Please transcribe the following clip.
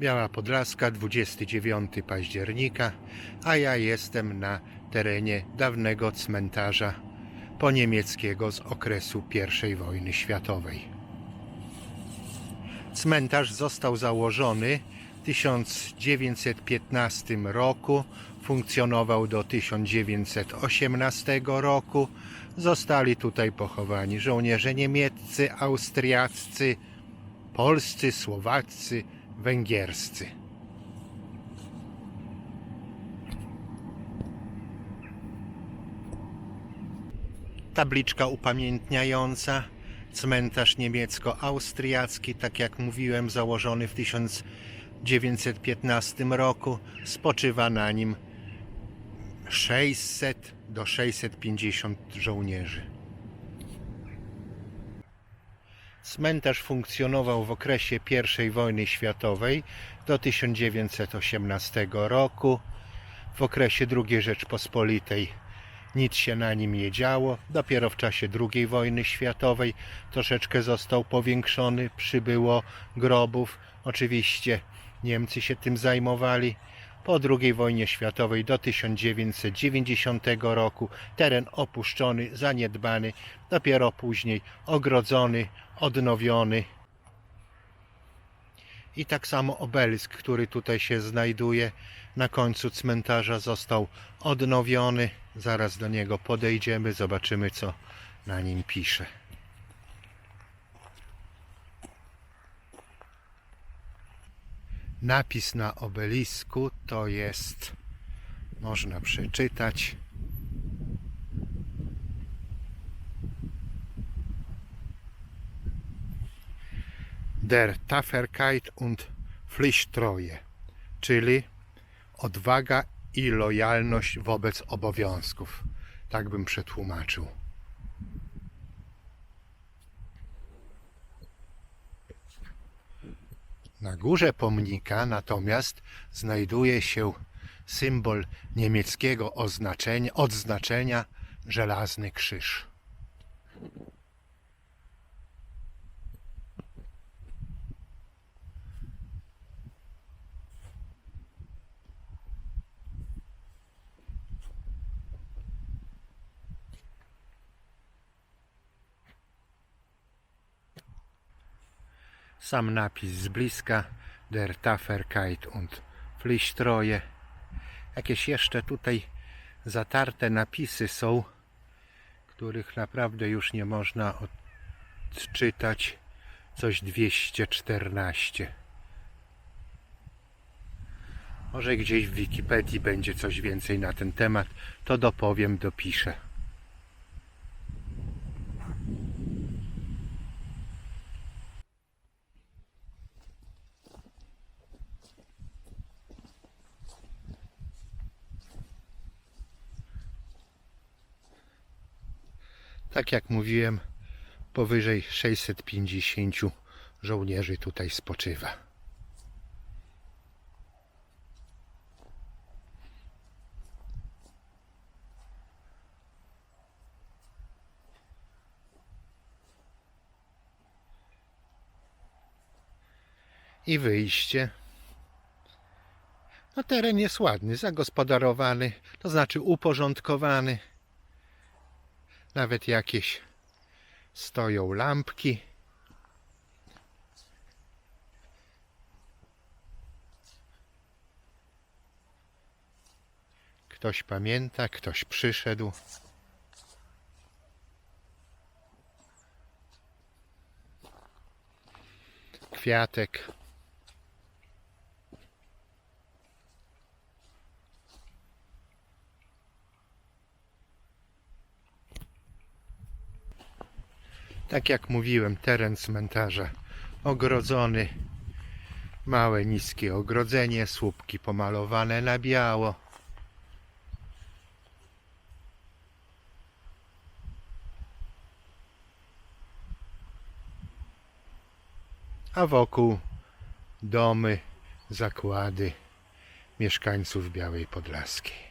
Biała Podlaska, 29 października, a ja jestem na terenie dawnego cmentarza poniemieckiego z okresu I wojny światowej. Cmentarz został założony w 1915 roku, funkcjonował do 1918 roku. Zostali tutaj pochowani żołnierze niemieccy, austriaccy, polscy, słowaccy, węgierscy. Tabliczka upamiętniająca cmentarz niemiecko-austriacki, tak jak mówiłem, założony w 1915 roku. Spoczywa na nim 600 do 650 żołnierzy. Cmentarz funkcjonował w okresie I wojny światowej do 1918 roku. W okresie II Rzeczpospolitej nic się na nim nie działo. Dopiero w czasie II wojny światowej troszeczkę został powiększony, przybyło grobów. Oczywiście Niemcy się tym zajmowali. Po II wojnie światowej do 1990 roku teren opuszczony, zaniedbany, dopiero później ogrodzony, odnowiony. I tak samo obelisk, który tutaj się znajduje na końcu cmentarza został odnowiony. Zaraz do niego podejdziemy, zobaczymy co na nim pisze. Napis na obelisku to jest, można przeczytać, Der Tapferkeit und Pflichttreue, czyli odwaga i lojalność wobec obowiązków. Tak bym przetłumaczył. Na górze pomnika natomiast znajduje się symbol niemieckiego oznaczenia, odznaczenia żelazny krzyż. Sam napis z bliska Der Tapferkeit und Pflichttreue. Jakieś jeszcze tutaj zatarte napisy są, których naprawdę już nie można odczytać. Coś 214. Może gdzieś w Wikipedii będzie coś więcej na ten temat, to dopowiem, dopiszę. Tak jak mówiłem, powyżej 650 żołnierzy tutaj spoczywa. I wyjście. No teren jest ładny, zagospodarowany, to znaczy uporządkowany. Nawet jakieś stoją lampki. Ktoś pamięta, ktoś przyszedł. Kwiatek. Tak jak mówiłem, teren cmentarza ogrodzony. Małe, niskie ogrodzenie, słupki pomalowane na biało. A wokół domy, zakłady mieszkańców Białej Podlaskiej.